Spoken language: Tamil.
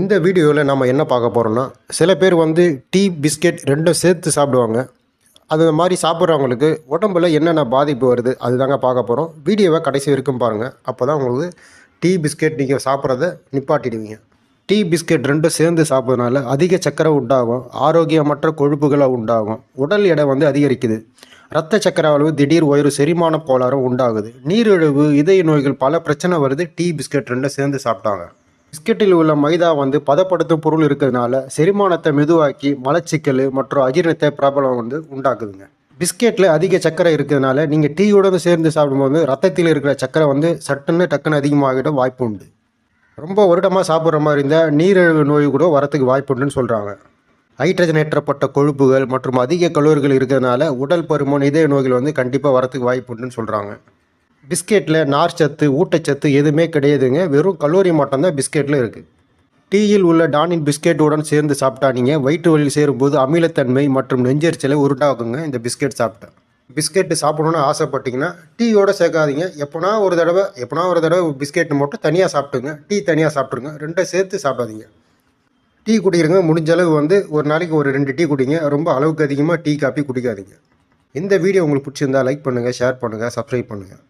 இந்த வீடியோவில் நம்ம என்ன பார்க்க போகிறோம்னா சில பேர் வந்து டீ பிஸ்கெட் ரெண்டும் சேர்த்து சாப்பிடுவாங்க. அது மாதிரி சாப்பிட்றவங்களுக்கு உடம்புல என்னென்ன பாதிப்பு வருது அதுதாங்க பார்க்க போகிறோம் வீடியோவை கடைசி வரைக்கும் பாருங்கள் அப்போ தான் உங்களுக்கு டீ பிஸ்கெட் நீங்கள் சாப்பிட்றத நிப்பாட்டிடுவீங்க. டீ பிஸ்கெட் ரெண்டும் சேர்ந்து சாப்பிட்றதுனால அதிக சக்கரை உண்டாகும் ஆரோக்கியமற்ற கொழுப்புகளை உண்டாகும் உடல் எடை வந்து அதிகரிக்குது. ரத்த சக்கர அளவு திடீர் உயர்வு செரிமான கோளாறும் உண்டாகுது. நீரிழிவு இதய நோய்கள் பல பிரச்சனை வருது டீ பிஸ்கெட் ரெண்டும் சேர்ந்து சாப்பிட்டாங்க. பிஸ்கெட்டில் உள்ள மைதா வந்து பதப்படுத்தும் பொருள் இருக்கிறதுனால செரிமானத்தை மெதுவாக்கி மலச்சிக்கல் மற்றும் அஜீரணத்தை பிரபலம் வந்து உண்டாக்குதுங்க. பிஸ்கெட்டில் அதிக சர்க்கரை இருக்கிறதுனால நீங்கள் டீயோட சேர்ந்து சாப்பிடும்போது ரத்தத்தில் இருக்கிற சர்க்கரை வந்து சட்டுன்னு டக்குன்னு அதிகமாகிட வாய்ப்பு உண்டு. ரொம்ப வருடமாக சாப்பிட்ற மாதிரி இருந்தால் நீரிழிவு நோய் கூட வரத்துக்கு வாய்ப்பு உண்டுன்னு சொல்கிறாங்க ஹைட்ரஜன் ஏற்றப்பட்ட கொழுப்புகள் மற்றும் அதிக கலோரிகள் இருக்கிறதுனால உடல் பருமன் இதய நோய்கள் வந்து கண்டிப்பாக வரத்துக்கு வாய்ப்பு உண்டுன்னு சொல்கிறாங்க பிஸ்கெட்டில் நார்ச்சத்து ஊட்டச்சத்து எதுவுமே கிடையாதுங்க. வெறும் கலோரி மட்டும்தான் பிஸ்கெட்டில் இருக்குது டீயில் உள்ள டானின் பிஸ்கெட்டுடன் சேர்ந்து சாப்பிட்டா நீங்கள் வயிற்று வலியில் சேரும்போது அமிலத்தன்மை மற்றும் நெஞ்செரிச்சலை உருண்டாக்குங்க இந்த பிஸ்கெட் சாப்பிட்டா. பிஸ்கெட்டு சாப்பிடணும்னு ஆசைப்பட்டீங்கன்னா டீயோடு சேர்க்காதீங்க. எப்போனா ஒரு தடவை எப்போனா ஒரு தடவை பிஸ்கெட் மட்டும் தனியாக சாப்பிட்டுங்க. டீ தனியாக சாப்பிட்ருங்க ரெண்டும் சேர்த்து சாப்பிடாதீங்க. டீ குடிக்கிறங்க முடிஞ்ச அளவு வந்து ஒரு நாளைக்கு ஒரு ரெண்டு டீ குடிங்க. ரொம்ப அளவுக்கு அதிகமாக டீ காப்பி குடிக்காதீங்க. இந்த வீடியோ உங்களுக்கு பிடிச்சிருந்தா லைக் பண்ணுங்கள் ஷேர் பண்ணுங்கள் சப்ஸ்கிரைப் பண்ணுங்கள்